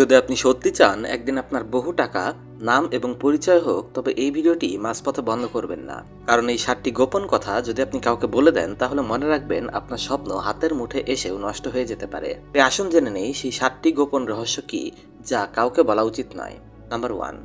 যদি আপনি সত্যি চান, একদিন আপনার বহু টাকা, নাম এবং পরিচয় হোক, তবে এই ভিডিওটি মাঝপথে বন্ধ করবেন না। কারণ এই সাতটি গোপন কথা যদি আপনি কাউকে বলে দেন, তাহলে মনে রাখবেন আপনার স্বপ্ন হাতের মুঠে এসেও নষ্ট হয়ে যেতে পারে। আসুন জেনে নেই, সেই সাতটি গোপন রহস্য কি যা কাউকে বলা উচিত নয়। নাম্বার ওয়ান,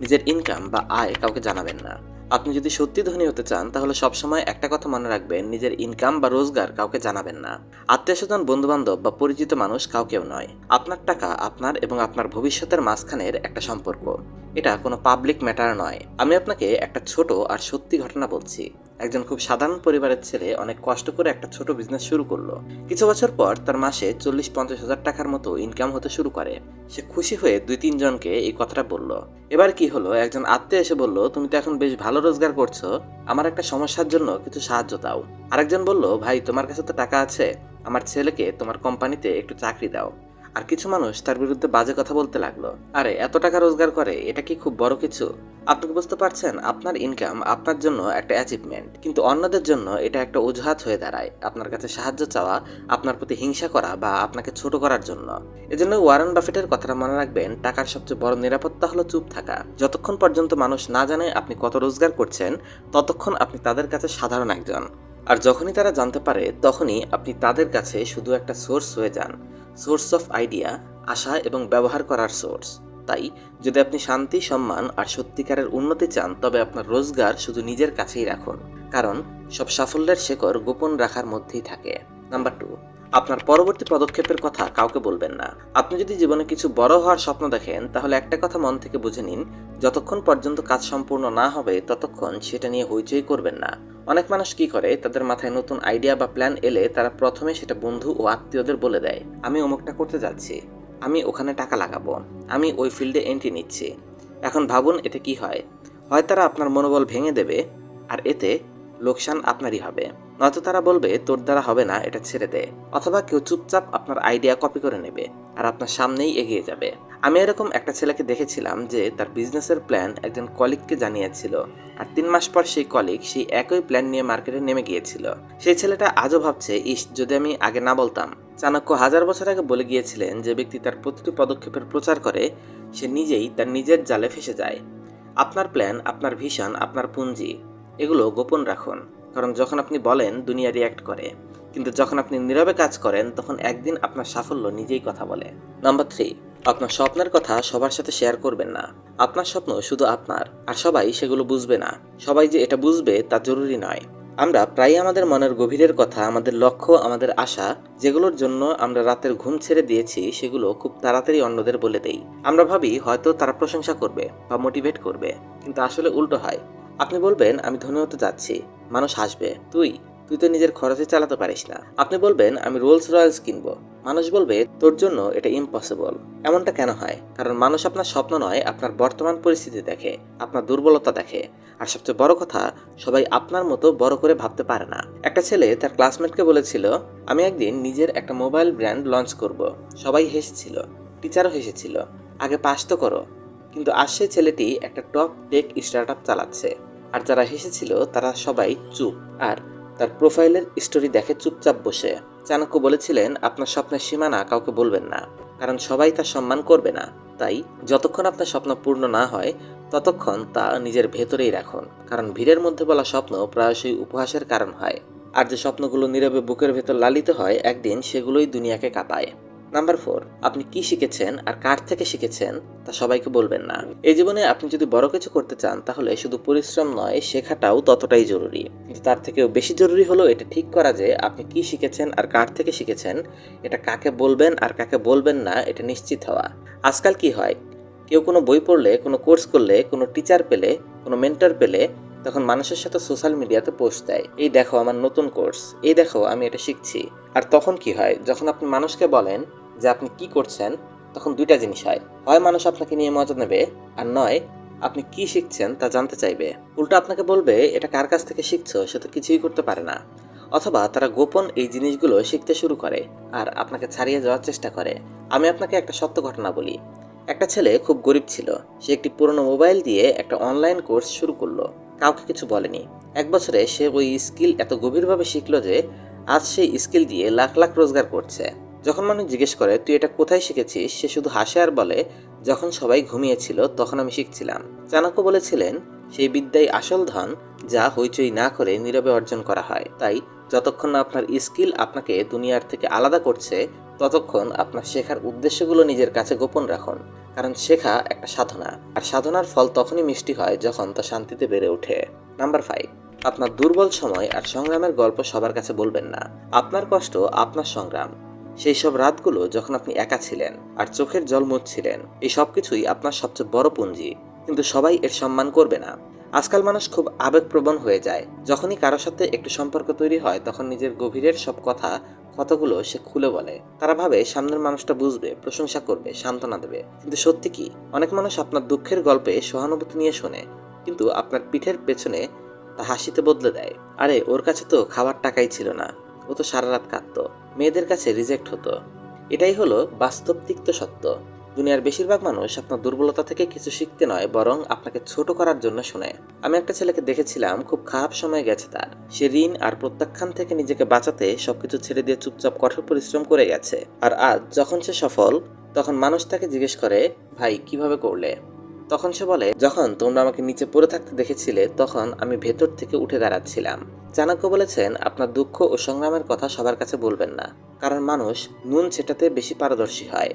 নিজের ইনকাম বা আয় কাউকে জানাবেন না। আপনি যদি সত্যি ধনী হতে চান, তাহলে সবসময় একটা কথা মনে রাখবেন, নিজের ইনকাম বা রোজগার কাউকে জানাবেন না। আত্মীয় স্বজন বন্ধুবান্ধব বা পরিচিত মানুষ কাউকেও নয়। আপনার টাকা, আপনার এবং আপনার ভবিষ্যতের মাঝখানের একটা সম্পর্ক। এটা কোনো পাবলিক ম্যাটার নয়। আমি আপনাকে একটা ছোট আর সত্যি ঘটনা বলছি। একজন খুব সাধারণ পরিবারের ছেলে অনেক কষ্ট করে একটা ছোট বিজনেস শুরু করল। কিছু বছর পর তার মাসে চল্লিশ পঞ্চাশ হাজার টাকার মতো ইনকাম হতে শুরু করে। সে খুশি হয়ে দুই তিনজনকে এই কথাটা বলল। এবার কি হলো? একজন আত্মীয় এসে বলল, তুমি তো এখন বেশ ভালো রোজগার করছ। আমার একটা সমস্যার জন্য কিছু সাহায্য দাও। আরেকজন বলল, ভাই, তোমার কাছে তো টাকা আছে। আমার ছেলেকে তোমার কোম্পানিতে একটু চাকরি দাও। আর কিছু মানুষ তার বিরুদ্ধে বাজে কথা বলতে লাগল। আরে, এত টাকা রোজগার করে, এটা কি খুব বড় কিছু? আপনি বুঝতে পারছেন? আপনার ইনকাম আপনার জন্য একটা অ্যাচিভমেন্ট কিন্তু অন্যদের জন্য এটা একটা অজুহাত হয়ে দাঁড়ায়। আপনার কাছে সাহায্য চাওয়া, আপনার প্রতি হিংসা করা বা আপনাকে ছোট করার জন্য। এজন্য ওয়ারেন বাফেটের কথাটা মনে রাখবেন, টাকার সবচেয়ে বড় নিরাপত্তা হলো চুপ থাকা। যতক্ষণ পর্যন্ত মানুষ না জানে আপনি কত রোজগার করছেন, ততক্ষণ আপনি তাদের কাছে সাধারণ একজন। আর যখনই তারা জানতে পারে, তখনই আপনি তাদের কাছে শুধু একটা সোর্স হয়ে যান। সোর্স অফ আইডিয়া, আশা এবং ব্যবহার করার সোর্স। তাই, যদি আপনি শান্তি, সম্মান আর সত্যিকারের উন্নতি চান, তবে আপনার রোজগার শুধু নিজের কাছেই রাখুন। কারণ, সব সাফল্যের শেকড় গোপন রাখার মধ্যেই থাকে। নাম্বার টু, আপনার পরবর্তী পদক্ষেপের কথা কাউকে বলবেন না। আপনি যদি জীবনে কিছু বড় হওয়ার স্বপ্ন দেখেন, তাহলে একটা কথা মন থেকে বুঝে নিন, যতক্ষণ পর্যন্ত কাজ সম্পূর্ণ না হবে, ততক্ষণ সেটা নিয়ে হইচই করবেন না। অনেক মানুষ কি করে, তাদের মাথায় নতুন আইডিয়া বা প্ল্যান এলে তারা প্রথমে সেটা বন্ধু ও আত্মীয়দের বলে দেয়, আমি অমুকটা করতে যাচ্ছি, আমি ওখানে টাকা লাগাবো, আমি ওই ফিল্ডে এন্ট্রি নিচ্ছি। এখন ভাবুন এতে কি হয় হয় তারা আপনার মনোবল ভেঙে দেবে, আর এতে লোকসান আপনারই হবে। নয়তো তারা বলবে, তোর দ্বারা হবে না, এটা ছেড়ে দে। অথবা কেউ চুপচাপ আপনার আইডিয়া কপি করে নেবে, আর আপনার সামনেই এগিয়ে যাবে। আমি এরকম একটা ছেলেকে দেখেছিলাম যে তার বিজনেসের প্ল্যান একজন কলিগকে জানিয়েছিল আর তিন মাস পর সেই কলিগ সেই একই প্ল্যান নিয়ে মার্কেটে নেমে গিয়েছিল। সেই ছেলেটা আজও ভাবছে, ইস, যদি আমি আগে না বলতাম। চাণক্য হাজার বছর আগে বলে গিয়েছিলেন যে ব্যক্তি তার প্রতিটি পদক্ষেপের প্রচার করে, সে নিজেই তার নিজের জালে ফেসে যায়। আপনার প্ল্যান আপনার ভিশন আপনার পুঁজি, এগুলো গোপন রাখুন। কারণ যখন আপনি বলেন, দুনিয়া রিয়াক্ট করে। কিন্তু যখন আপনি নীরবে কাজ করেন, তখন একদিন আপনার সাফল্য নিজেই কথা বলে। নাম্বার থ্রি আপনার স্বপ্নের কথা সবার সাথে শেয়ার করবেন না। আপনার স্বপ্ন শুধু আপনার, আর সবাই সেগুলো বুঝবে না। সবাই যে এটা বুঝবে তা জরুরি নয়। আমরা প্রায় আমাদের মনের গভীরের কথা, আমাদের লক্ষ্য, আমাদের আশা, যেগুলোর জন্য আমরা রাতের ঘুম ছেড়ে দিয়েছি, সেগুলো খুব তাড়াতাড়ি অন্যদের বলে দেই। আমরা ভাবি হয়তো তারা প্রশংসা করবে বা মোটিভেট করবে, কিন্তু আসলে উল্টো হয়। আপনি বলবেন, আমি ধনী হতে যাচ্ছি, মানুষ হাসবে। তুই? তুই তো নিজের খরচে চালাতে পারিস না। আপনি বলবেন, আমি রোলস রয়েলস কিনবো। মানুষ বলবে, তোর জন্য এটা ইম্পসিবল এমনটা কেন হয়? কারণ মানুষ আপনার স্বপ্ন নয়, আপনার বর্তমান পরিস্থিতি দেখে, আপনার দুর্বলতা দেখে। আর সবচেয়ে বড় কথা, সবাই আপনার মতো বড় করে ভাবতে পারে না। একটা ছেলে তার ক্লাসমেটকে বলেছিল, আমি একদিন নিজের একটা মোবাইল ব্র্যান্ড লঞ্চ করব। সবাই হেসেছিল টিচারও হেসেছিল, আগে পাস তো করো। কিন্তু আজ সেই ছেলেটি একটা টপ টেক স্টার্ট চালাচ্ছে। আর যারা হেসেছিল, তারা সবাই চুপ। আর তার প্রোফাইলের স্টোরি দেখে চুপচাপ বসে। চাণক্য বলেছিলেন, আপনার স্বপ্নের সীমানা কাউকে বলবেন না, কারণ সবাই তা সম্মান করবে না। তাই যতক্ষণ আপনার স্বপ্ন পূর্ণ না হয়, ততক্ষণ তা নিজের ভেতরেই রাখুন। কারণ ভিড়ের মধ্যে বলা স্বপ্ন প্রায়শই উপহাসের কারণ হয়। আর যে স্বপ্নগুলো নীরবে বুকের ভেতর লালিত হয়, একদিন সেগুলোই দুনিয়াকে কাঁপায়। নাম্বার ফোর আপনি কি শিখেছেন আর কার থেকে শিখেছেন তা সবাইকে বলবেন না। এই জীবনে আপনি যদি বড় কিছু করতে চান, তাহলে শুধু পরিশ্রম নয়, শেখাটাও ততটাই জরুরি। কিন্তু তার থেকেও বেশি জরুরি হলো এটা ঠিক করা যে, আপনি কি শিখেছেন আর কার থেকে শিখেছেন, এটা কাকে বলবেন আর কাকে বলবেন না, এটা নিশ্চিত হওয়া। আজকাল কি হয়? কেউ কোনো বই পড়লে, কোনো কোর্স করলে, কোনো টিচার পেলে, কোনো মেন্টর পেলে তখন মানুষের সাথে সোশ্যাল মিডিয়াতে পোস্ট দেয়, এই দেখো আমার নতুন কোর্স এই দেখো আমি এটা শিখছি। আর তখন কি হয়? যখন আপনি মানুষকে বলেন যে আপনি কি করছেন, তখন দুইটা জিনিস হয়। হয় মানুষ আপনাকে নিয়ে মজা নেবে, আর নয় আপনি কি শিখছেন তা জানতে চাইবে। উল্টো আপনাকে বলবে, এটা কার কাছ থেকে শিখছো? সে তো কিছুই করতে পারে না। অথবা তারা গোপন এই জিনিসগুলো শিখতে শুরু করে, আর আপনাকে ছাড়িয়ে যাওয়ার চেষ্টা করে। আমি আপনাকে একটা সত্য ঘটনা বলি। একটা ছেলে খুব গরিব ছিল। সে একটি পুরনো মোবাইল দিয়ে একটা অনলাইন কোর্স শুরু করল। কাউকে কিছু বলেনি। এক বছরে সে ওই স্কিল এত গভীরভাবে শিখল যে, আজ সেই স্কিল দিয়ে লাখ লাখ রোজগার করছে। যখন মানুষ জিজ্ঞেস করে, তুই এটা কোথায় শিখেছিস? সে শুধু হাসে আর বলে, যখন সবাই ঘুমিয়েছিল, তখন আমি শিখছিলাম। চাণক্য বলেছিলেন, সেই বিদ্যাই আসল ধন, যা হইচই না করে নীরবে অর্জন করা হয়। তাই যতক্ষণ না আপনার স্কিল আপনাকে দুনিয়ার থেকে আলাদা করছে, ততক্ষণ আপনার শেখার উদ্দেশ্যগুলো নিজের কাছে গোপন রাখুন। কারণ শেখা একটা সাধনা। আর সাধনার ফল তখনই মিষ্টি হয় যখন তা শান্তিতে বেড়ে ওঠে। নাম্বার ফাইভ আপনার দুর্বল সময় আর সংগ্রামের গল্প সবার কাছে বলবেন না। আপনার কষ্ট আপনার সংগ্রাম। সেই সব রাতগুলো যখন আপনি একা ছিলেন আর চোখের জল মুছছিলেন, এই সব কিছুই আপনার সবচেয়ে বড় পুঞ্জি কিন্তু সবাই এর সম্মান করবে না। আজকাল মানুষ খুব আবেগপ্রবণ হয়ে যায়। যখনই কারোর সাথে একটু সম্পর্ক তৈরি হয়, তখন নিজের গভীরের সব কথা কতগুলো সে খুলে বলে। তারা ভাবে, সামনের মানুষটা বুঝবে, প্রশংসা করবে, সান্ত্বনা দেবে। কিন্তু সত্যি কি? অনেক মানুষ আপনার দুঃখের গল্পে সহানুভূতি নিয়ে শোনে, কিন্তু আপনার পিঠের পেছনে তা হাসিতে বদলে দেয়। আরে, ওর কাছে তো খাবার টাকাই ছিল না। ও তো সারা রাত কাঁদতো। মেয়েদের কাছে রিজেক্ট হতো। এটাই হলো বাস্তব তিক্ত সত্য। দুনিয়ার বেশিরভাগ মানুষ আপনার দুর্বলতা থেকে কিছু শিখতে নয়, বরং আপনাকে ছোট করার জন্য শোনে। আমি একটা ছেলেকে দেখেছিলাম, খুব খারাপ সময় গেছে তার। সে ঋণ আর প্রত্যাখ্যান থেকে নিজেকে বাঁচাতে সবকিছু ছেড়ে দিয়ে চুপচাপ কঠোর পরিশ্রম করে গেছে। আর আজ যখন সে সফল, তখন মানুষ তাকে জিজ্ঞেস করে, ভাই, কীভাবে করলে? তখন সে বলে, যখন তোমরা আমাকে নিচে পড়ে থাকতে দেখেছিলে, তখন আমি ভেতর থেকে উঠে দাঁড়াচ্ছিলাম। চাণক্য বলেছেন, আপনার দুঃখ ও সংগ্রামের কথা সবার কাছে বলবেন না, কারণ মানুষ নুন ছেটাতে বেশি পারদর্শী হয়।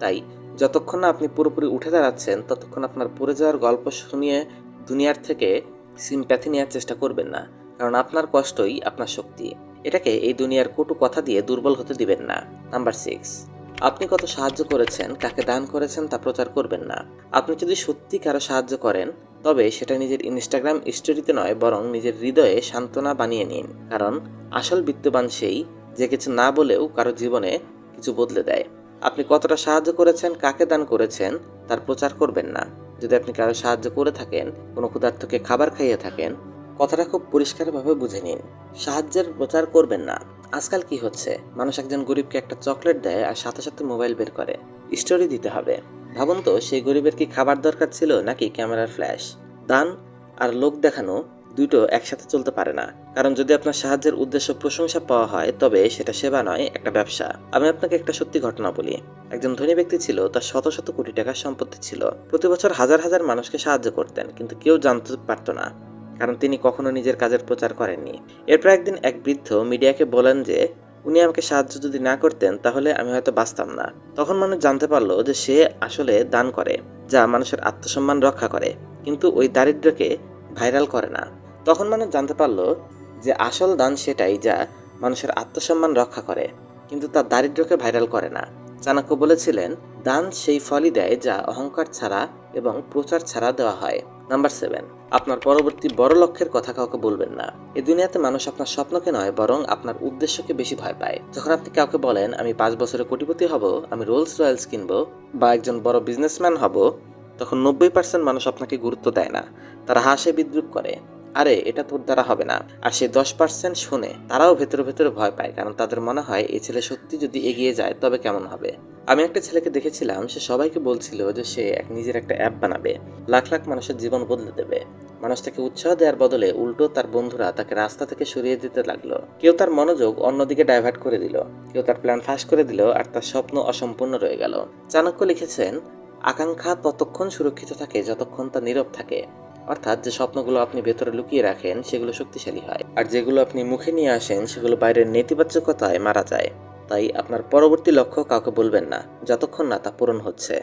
তাই যতক্ষণ না আপনি পুরোপুরি উঠে দাঁড়াচ্ছেন, ততক্ষণ আপনার পড়ে যাওয়ার গল্প শুনিয়ে দুনিয়ার থেকে সিম্প্যাথি নেওয়ার চেষ্টা করবেন না। কারণ আপনার কষ্টই আপনার শক্তি। এটাকে এই দুনিয়ার কটু কথা দিয়ে দুর্বল হতে দিবেন না। নাম্বার সিক্স আপনি কত সাহায্য করেছেন, কাকে দান করেছেন তা প্রচার করবেন না। আপনি যদি সত্যি কারও সাহায্য করেন, তবে সেটা নিজের ইনস্টাগ্রাম স্টোরিতে নয়, বরং নিজের হৃদয়ে সান্ত্বনা বানিয়ে নিন। কারণ আসল বিত্তবান সেই যে কিছু না বলেও কারও জীবনে কিছু বদলে দেয়। আপনি কতটা সাহায্য করেছেন, কাকে দান করেছেন, তার প্রচার করবেন না। যদি আপনি কারও সাহায্য করে থাকেন, কোনো ক্ষুধার্তকে খাবার খাইয়ে থাকেন, কথাটা খুব পরিষ্কারভাবে বুঝে নিন। সাহায্যের প্রচার করবেন না। আজকাল কি হচ্ছে? মানুষ একজন গরিবকে একটা চকলেট দেয় আর সাথে সাথে মোবাইল বের করে। স্টোরি দিতে হবে। ভাবুন তো, সেই গরিবের কি খাবার দরকার ছিল নাকি ক্যামেরার ফ্ল্যাশ? দান আর লোক দেখানো দুটো একসাথে চলতে পারে না। কারণ যদি আপনার সাহায্যের উদ্দেশ্য প্রশংসা পাওয়া হয়, তবে সেটা সেবা নয়, একটা ব্যবসা। আমি আপনাকে একটা সত্যি ঘটনা বলি। একজন ধনী ব্যক্তি ছিল, তার শত শত কোটি টাকার সম্পত্তি ছিল। প্রতি বছর হাজার হাজার মানুষকে সাহায্য করতেন, কিন্তু কেউ জানতে পারতো না। কারণ তিনি কখনো নিজের কাজের প্রচার করেননি। এরপর একদিন এক বৃদ্ধ মিডিয়াকে বলেন যে, উনি আমাকে সাহায্য যদি না করতেন, তাহলে আমি হয়তো বাঁচতাম না। তখন মানুষ জানতে পারল যে, সে আসলে দান করে, যা মানুষের আত্মসম্মান রক্ষা করে। কিন্তু ওই দারিদ্র্যকে ভাইরাল করে না। তখন মানুষ জানতে পারল যে আসল দান সেটাই যা মানুষের আত্মসম্মান রক্ষা করে, কিন্তু তার দারিদ্র্যকে ভাইরাল করে না। চাণক্য বলেছিলেন, দান সেই ফলই দেয় যা অহংকার ছাড়া এবং প্রচার ছাড়া দেওয়া হয়। Number seven. আপনার পরবর্তী বড় লক্ষ্যের কথা কাউকে বলবেন না। এ দুনিয়াতে মানুষ আপনার স্বপ্নকে নয়, বরং আপনার উদ্দেশ্যকে বেশি ভয় পায়। যখন আপনি কাউকে বলেন, আমি পাঁচ বছরে কোটিপতি হব, আমি রোলস রয়্যালস কিনবো বা একজন বড় বিজনেসম্যান হব, তখন নব্বই পার্সেন্ট মানুষ আপনাকে গুরুত্ব দেয় না। তারা হাসে, বিদ্রুপ করে। আরে, এটা তোর দ্বারা হবে না। আর সে দশ পার্সেন্ট শোনে তারাও ভেতরে ভেতরে ভয় পায়, কারণ তাদের মনে হয় এই ছেলে সত্যি যদি এগিয়ে যায়, তবে কেমন হবে? আমি একটা ছেলেকে দেখেছিলাম, সে সবাইকে বলছিল যে সে এক নিজের একটা অ্যাপ বানাবে, লাখ লাখ মানুষের জীবন বদলে দেবে। মানুষ তাকে উৎসাহ দেওয়ার বদলে উল্টো তার বন্ধুরা তাকে রাস্তা থেকে সরিয়ে দিতে লাগল। কেউ তার মনোযোগ অন্যদিকে ডাইভার্ট করে দিল, কেউ তার প্ল্যান ফাঁস করে দিল, আর তার স্বপ্ন অসম্পূর্ণ রয়ে গেল। চাণক্য লিখেছেন, আকাঙ্ক্ষা ততক্ষণ সুরক্ষিত থাকে যতক্ষণ তা নীরব থাকে। অর্থাৎ যে স্বপ্নগুলো আপনি ভেতরে লুকিয়ে রাখেন, সেগুলো শক্তিশালী হয়। আর যেগুলো আপনি মুখে নিয়ে আসেন, সেগুলো বাইরের নেতিবাচকতায় মারা যায়। তাই আপনার পরবর্তী লক্ষ্য কাউকে বলবেন না, যতক্ষণ না তা পূরণ হচ্ছে।